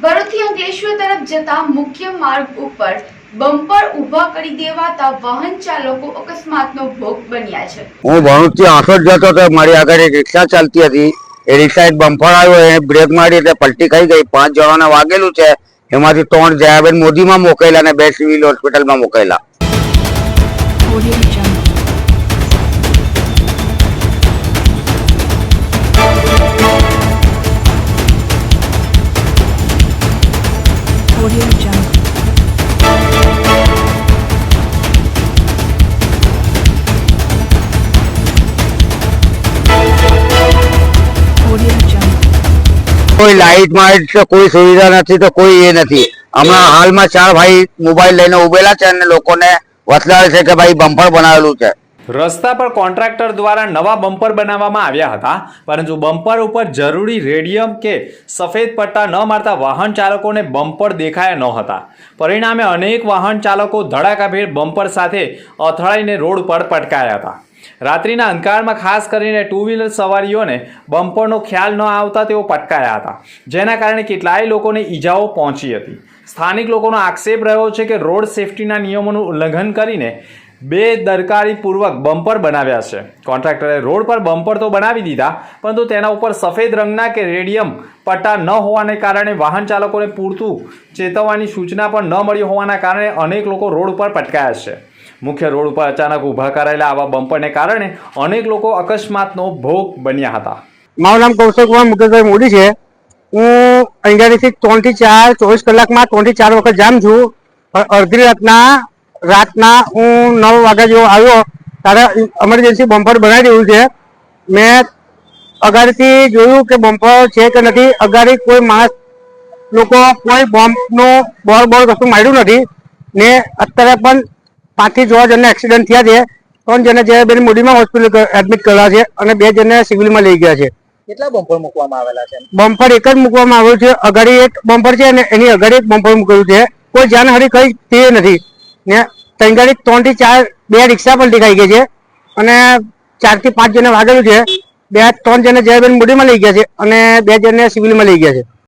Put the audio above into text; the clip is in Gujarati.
ભરૂચથી અંકલેશ્વર તરફ જતા મુખ્ય માર્ગ ઉપર બમ્પર ઊભા કરી દેવાતા વાહન ચાલકો અકસ્માતનો ભોગ બન્યા છે. હું ભરૂચથી આંસોદ જતો તો મારી આગળ એક રિક્ષા ચાલતી હતી. એ રિક્ષા એક બમ્પર આવ્યો એ બ્રેક મારી એટલે પલટી ખાઈ ગઈ. પાંચ જણાને વાગેલું છે. એમાંથી ત્રણ જયાબેન મોદીમાં મોકલેલા અને બે સિવિલ હોસ્પિટલમાં મોકલેલા કોઈ લાઇટ માઇટ કોઈ સુવિધા નથી તો કોઈ એ નથી. હમણાં હાલમાં ચાર ભાઈ મોબાઈલ લઈને ઉભેલા છે અને લોકોને વસલાવે છે કે ભાઈ બમ્પર બનાવેલું છે. રસ્તા પર કોન્ટ્રાક્ટર દ્વારા નવા બમ્પર બનાવવામાં આવ્યા હતા પરંતુ બમ્પર ઉપર જરૂરી રેડિયમ કે સફેદ પટ્ટા ન મારતા વાહન ચાલકોને બમ્પર દેખાયા ન હતા. પરિણામે અનેક વાહન ચાલકો ધડાકાભેર બમ્પર સાથે અથડાઈને રોડ પર પટકાયા હતા. રાત્રિના અંધકારમાં ખાસ કરીને ટુ વ્હીલર સવારીઓને બમ્પરનો ખ્યાલ ન આવતા તેઓ પટકાયા હતા, જેના કારણે કેટલાય લોકોને ઈજાઓ પહોંચી હતી. સ્થાનિક લોકોનો આક્ષેપ રહ્યો છે કે રોડ સેફટીના નિયમોનું ઉલ્લંઘન કરીને બે દરકારીપૂર્વક બમ્પર બનાવ્યા છે. કોન્ટ્રાક્ટરે રોડ પર બમ્પર તો બનાવી દીધા, પરંતુ તેના ઉપર સફેદ રંગના કે રેડિયમ પટ્ટા ન હોવાને કારણે વાહન ચાલકોને પૂરતું ચેતવવાની સૂચના પણ ન મળી હોવાના કારણે અનેક લોકો રોડ ઉપર પટકાયા છે. મુખ્ય રોડ ઉપર અચાનક ઊભા કરાયેલા આવા બમ્પરને કારણે અનેક લોકો અકસ્માતનો ભોગ બન્યા હતા. મારું નામ કૌશિક કુમાર મુકેશભાઈ મોદી છે. હું અહીંયાથી ત્રણથી ચાર ચોવીસ કલાકમાં ત્રણથી ચાર વખત જામ છું. અડધી રાતના રાતના હું નવ વાગ્યા જેવો આવ્યો ત્યારે ઇમરજન્સી બમ્પર બનાવી દેવું છે. મેં અગાડીથી જોયું કે બમ્પર છે કે નથી. અગાડી કોઈ માણસ લોકો કોઈ બોમ્બનો બોલ બોલ કશું માર્યું નથી. ને અત્યારે પણ પાંચથી છ જણને એક્સિડન્ટ થયા છે. ત્રણ જણને જે બેન મોડીમાં હોસ્પિટલ એડમિટ કરેલા છે અને બે જણને સિવિલમાં લઈ ગયા છે. કેટલા બમ્પર મૂકવામાં આવેલા છે? બમ્પર એક જ મૂકવામાં આવ્યું છે. અગાડી એક બમ્પર છે અને એની અગાડી એક બમ્પર મૂકેલું છે. કોઈ જાનહારી કઈ તે નથી. ને ત્રણ ગાડી ત્રણથી ચાર, બે રિક્ષા પણ દેખાઈ ગઈ છે. અને ચારથી પાંચ જણા વાગેલું છે. બે, ત્રણ જણે જયબેન મોડીમાં લઈ ગયા છે અને બે જણને સિવિલમાં લઈ ગયા છે.